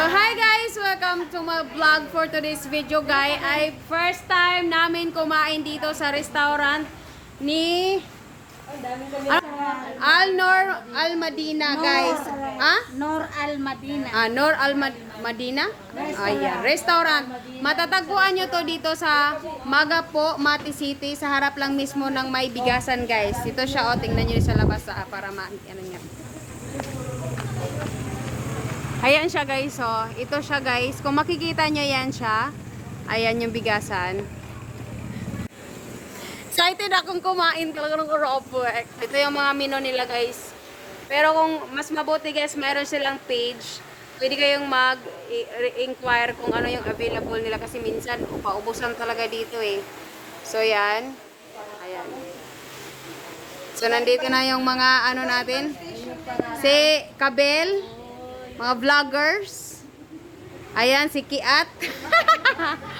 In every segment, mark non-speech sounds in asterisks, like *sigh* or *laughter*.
So hi guys, welcome to my vlog for today's video guys. Ay first time namin kumain dito sa restaurant ni Al Nor Al Madina guys. Ah? Nor Al Madina. Ah, Nor Al Mad- Madina? Ayan, restaurant. Matatagpuan nyo to dito sa Magapo, Mati City, sa harap lang mismo ng may bigasan guys. Dito siya, o, tingnan nyo sa labas sa para ma... Ano niya. Ayan siya guys, oh. Ito siya guys. Kung makikita nyo yan siya, ayan yung bigasan. Excited akong kumain talaga ng Robert. Ito yung mga menu nila guys. Pero kung mas mabuti guys, meron silang page. Pwede kayong mag-inquire kung ano yung available nila kasi minsan paubusan talaga dito eh. So yan. Ayan. So nandito na yung mga ano natin. Si Kabel, mga vloggers. Ayan si Kiat.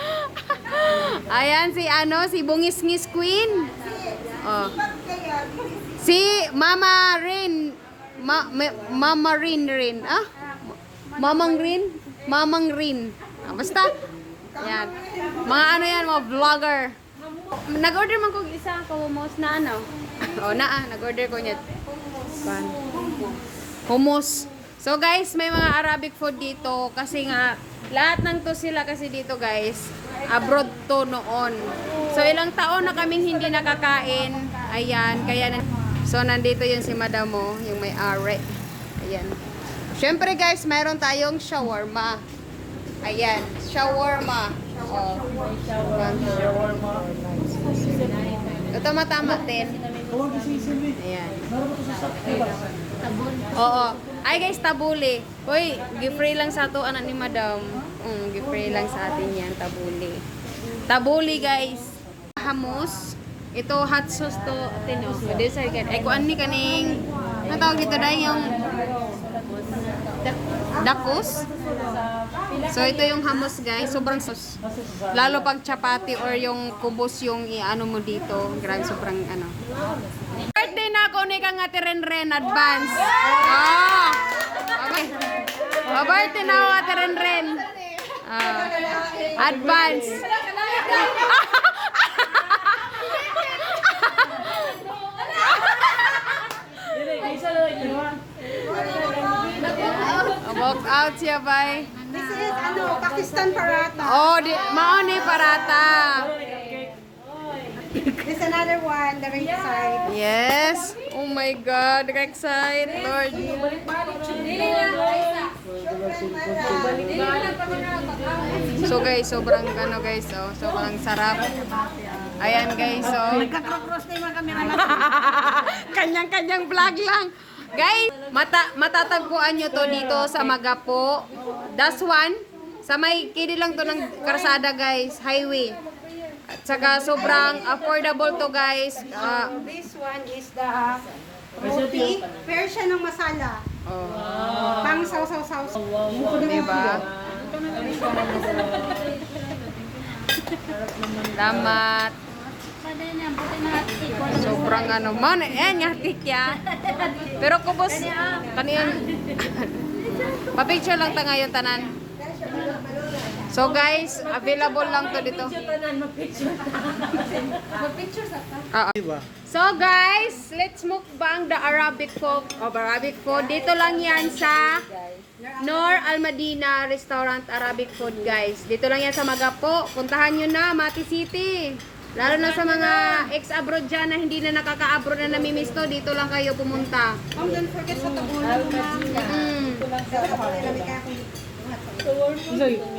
*laughs* Ayan si ano, si Bungis-ngis Queen. Oh. Si Mama Rin. Ma, ma- Mama Rin Rin. Ah? Mamang Rin? Mamang Rin. Ah, basta. Yan. Mga ano yan, mga vlogger. Nag-order man ko isa hummus na ano. *laughs* oh, na ah, nag-order ko niya. Pan. Hummus. So guys, may mga Arabic food dito kasi nga lahat ng to sila kasi dito guys, abroad to noon. So ilang taon na kaming hindi nakakain. Ayan, kaya na So nandito yun si Madam mo, yung may are. Ayan. Syempre guys, mayroon tayong shawarma. Ayan, shawarma. Oh. Ito matama din. Ayan. Oo. Ay guys, tabuli. Hoy, gi-free lang sa ato anak ni Madam. Mm, gi-free lang sa atin yan, tabuli. Tabuli guys. Hamus. Ito hot sauce to tino. Sa ikan. Ay kuan ni kaning ano tawag dito dahil yung dakos. So ito yung hummus guys, sobrang sauce. Lalo pag chapati or yung kubos yung i-ano mo dito, grabe sobrang ano. Birthday na ako ni kang ate Renren advance. Oh. Oh, birthday na ako ate Renren. Ah. advance. Walk out siya bay. This is ano, Pakistan paratha. Oh, di, mao ni parata. This another one, the right side. Yes. Oh my God. Excited, Lord. So guys, sobrang ano guys, oh, sobrang sarap. Ayan guys, oh. Nagka-cross na yung mga camera *laughs* Kanyang-kanyang vlog lang. Guys, mata matatagpuan nyo to dito sa Magapo. Das one. Sa may kidi lang to ng karsada guys, highway. At saka sobrang affordable to guys. Ah, This one is the roti. Version ng masala. Oh, Pang saw-saw-saw. diba? Salamat. Sobrang ano, mo na yan, yatik ya. Pero kubos, kaniyan, *laughs* pa-picture lang ta ngayon tanan. So guys, available lang to dito. Oo. So guys, let's mukbang the Arabic food of Arabic food. Dito lang yan sa Nor Al Madina Restaurant Arabic Food guys. Dito lang yan sa Magapo. Puntahan nyo na, Mati City. Lalo na sa mga ex-abroad dyan na hindi na nakaka-abroad na namimiss to, dito lang kayo pumunta. Mom, don't forget sa tabunan mo ma'am. Mm.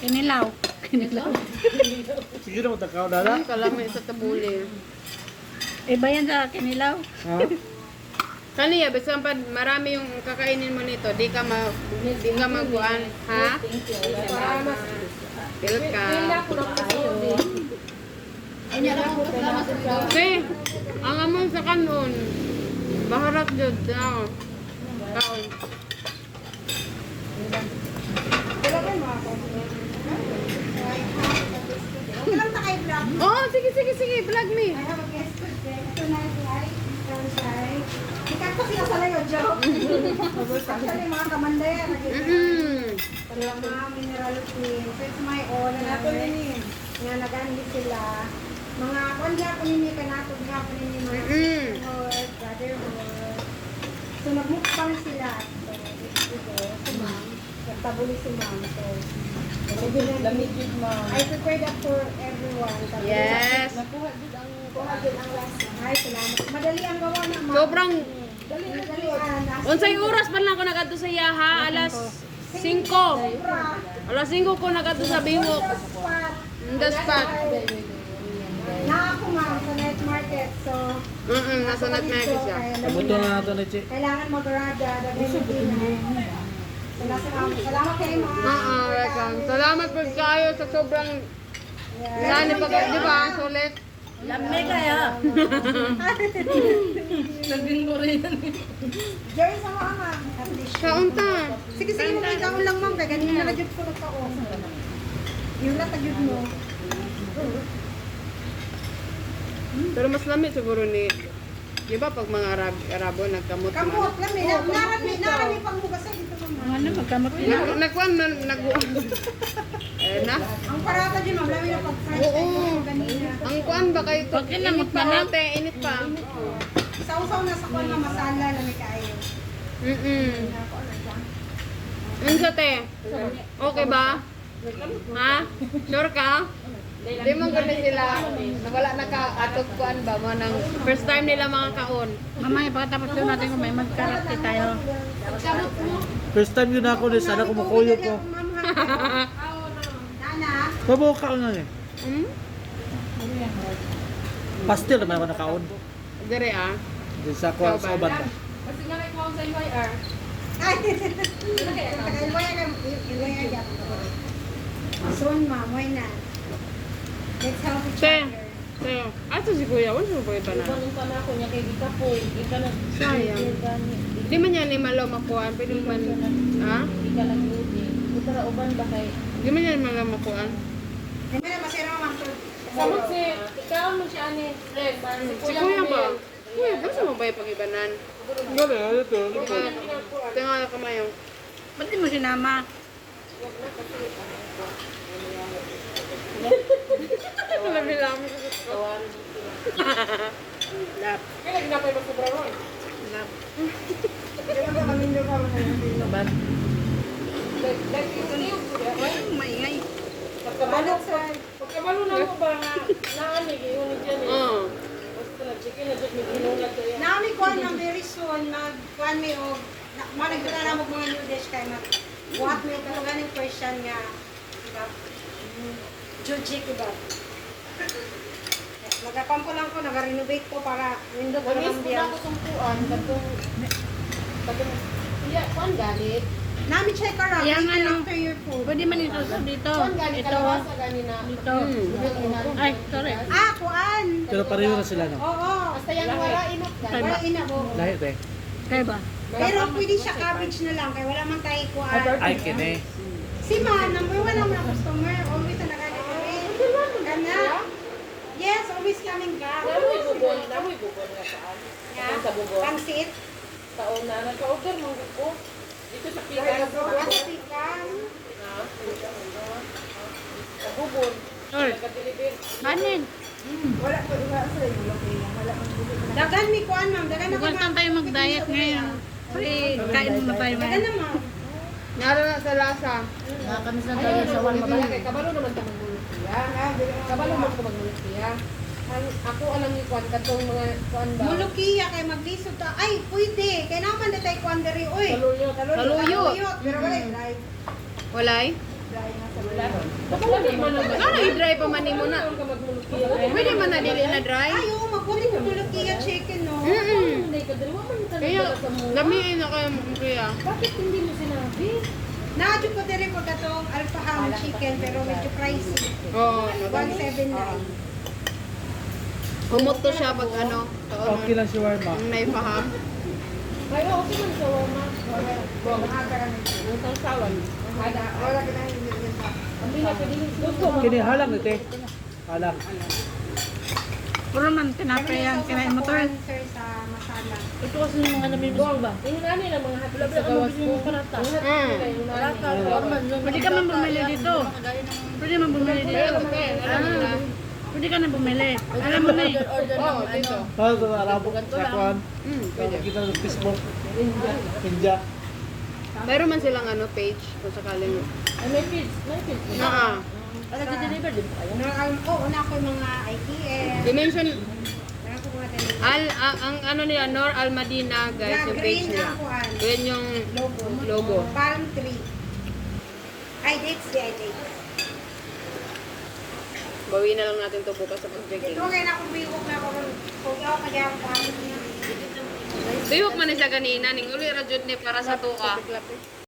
Kinilaw. Kinilaw. Sige na matakaw, dada. Ay, kalamay sa tabuli. Iba yan sa kinilaw. Ha? Kaniya, ah, basta pa marami yung kakainin mo nito, di ka ma di ka magkuan, ha? Pil ka. Okay, ang amon sa kanon, baharat jud daw. Oh, sige sige sige, vlog me. I have a guest today. Ito na si Ay. Ay. Ikat ko sila sa layo, joke. *laughs* Actually, mga kamanday, Mm. Walang mga mineral cream. So, it's my own. Na nato nini. Nga nag-anli sila. Mga kanya ko nini ka nato nga ko nini mga Mm. sisterhood, brotherhood. So, nagmukbang sila. So, dito, si ma'am. Nagtabuli si ma'am. So, Lamig yun, ma'am. I prepared that for everyone. Tapos, Yes. Nakuha din ang Kuha din ang lasa. Ay, salamat. Madali ang gawa na ma'am. Sobrang Madali ang Unsay oras pa lang ako nagadto sa yaha alas 5. Sobra. Alas 5 ko nagadto sa. Spot. In the spot. Na ako ma'am sa night market. So, Mm, nasa nagmagi siya. Kabuto na nato na Chi. Kailangan mag-rada. Dagay mo din. Salamat, salamat kayo ma'am. Oo, welcome. Salamat po kayo sa sobrang Saan pag di ba? Sulit. Lamig kaya. Sabihin ko rin. Jerry, sama ka ma'am. Kaunta. Sige, sige mo. May kaon lang ma'am. Kaya ganyan na jud ko nagkaon. Yun na mo. Pero mas lamig siguro ni Di ba pag mga Arab, Arabo nagkamot Kamot lang. May narami, narami pang bukasan dito ma'am. Ano, magkamot Nag nagkuan na nag Eh na. Ang parata dyan ma'am. Lami na pag-french. Oo. Ang kuan ba kayo to? Pag kinamot Init pa na. ate, init pa. Sausaw na sa kwan nga masala. Lami kayo. Mm. Unsa te? Okay ba? Ha? Sure ka? Di mo gani sila. Wala naka-atog kuan ba mo nang first time nila mga kaon. Mamaya, pagkatapos doon natin kung may magkarate tayo. First time yun ako ni sana kumukuyo ko. *laughs* Babaw ka na eh. Hmm? Pastel naman ako nakaon. Dire ah. Di sa kuwan sa uban. Ay, ilwaya ka, ilwaya ka. Soon, ma'am, why not? Let's help each Te. other. Te. Ato si Kuya, wala mo ba na? Ganun pa na ako niya kay Gika po. Gika na. Sayang. Di man yan ni malo makuan, pwede man ha? Gika na gluti. Butara uban ba kay... Di man yan malo makuan. Hindi na masira ma'am. Samot si... Ikaw mo siya ni Red. Si Kuya ba? Kuya, gusto mo ba yung pag-ibanan? Gali, ano to? Na. Ba't di mo sinama? Labi lang. Lap. Lap. Ba't? Maingay. Balot sa... Pagkabalo na mo ba nga naanig yun dyan eh. Oo. Basta nag-chicken na dyan, may ginunag kaya. Nami ko na very soon, mag-kuhan mi og... Managdala na mo mga new dish kay mag... What may ito ganing question nga. Diba? Juji ko ba? *laughs* Nagapampo lang ko, nag-renovate ko para nindot ko ng ko na ako sumpuan. Katong... Katong... Iya, kuan galit. Nami check lang, Yang eat ano? after your food. Pwede man ito dito. Kuan galit Ito. Dito. Hmm. Ay, sorry. Ah, kuan! Pero pareho na sila no. Oo. Basta yan wala inok? Wala ina mo. Lahi te. Kay ba? Pero pwede siya cabbage na lang, kaya wala man tayo kuan. Ay kini. Si Ma, number one ang mga customer, always na nagagalit. Kanya? Yes, always coming back. Namoy bubon, namoy bubon nga saan. Yeah. Sa bubon. Pansit. Taon na, nagka-order mong ko. Dito sa pika. Pansit ka. Sa bubon. Oy. Nagka-deliver. Kanin. Dagan mi kuan, ma'am. Dagan na Huwag ma'am. saan tayo mag-diet ngayon. Pre, kain mo tayo Dagan na, ma'am. Naro na sa lasa. Nakakamis na tayo sa one Kaya kay kabalo naman ta magbulutiya. Kabalo man ko magbulutiya. Ang ako alam ni kwan katong mga kwan ba. Mulukiya kay maglisod ta. Ay, pwede. Kaya naman na tayo kuan diri. Uy. Saluyot. Saluyot. Pero wala yung live. Walay? Ano i-dry pa man mo na? Pwede man na dili na dry? Ay, oo, magkunin ko mulukiya chicken, no? Mm. Kaya lamiin na kayo kuya. Bakit hindi mo sinabi? Naadyo ko diri ko katong alpha ham chicken pero medyo pricey. Oo. 179. Humot to siya pag ano, Okay lang si Warma. ang Kini halang ito eh. Halang. Puro man tinapay yan, kinain mo to. eh. Ito kasi yung mga namimiss ko ba? Yung nani lang mga hati sa gawas ko. yung. Pwede ka man bumili dito. Pwede man bumili dito. Pero, Pwede ka na bumili. Alam mo na eh. Oo, dito. Ano ito na arabo sa kuhan? Mm, pwede. Kita sa Facebook. India. Mayroon man silang ano page kung sakaling. Ay, may kids. May kids. Naa. Ano deliver din pa kayo? Ang- oh, una ko yung mga ITM. Dimension Meron Al ang, ang ano nila Nor Al Madina guys yung page kuhan. Yan yung Logo. logo. Palm tree. Ay, dates di, ay dates. Gawin na lang natin to bukas sa pag-checking. Ito ngayon ako bihok na ako. Kung ako kaya ako kami niya. Tuyok man na siya ganina ning uli ra jud ni para sa tuka.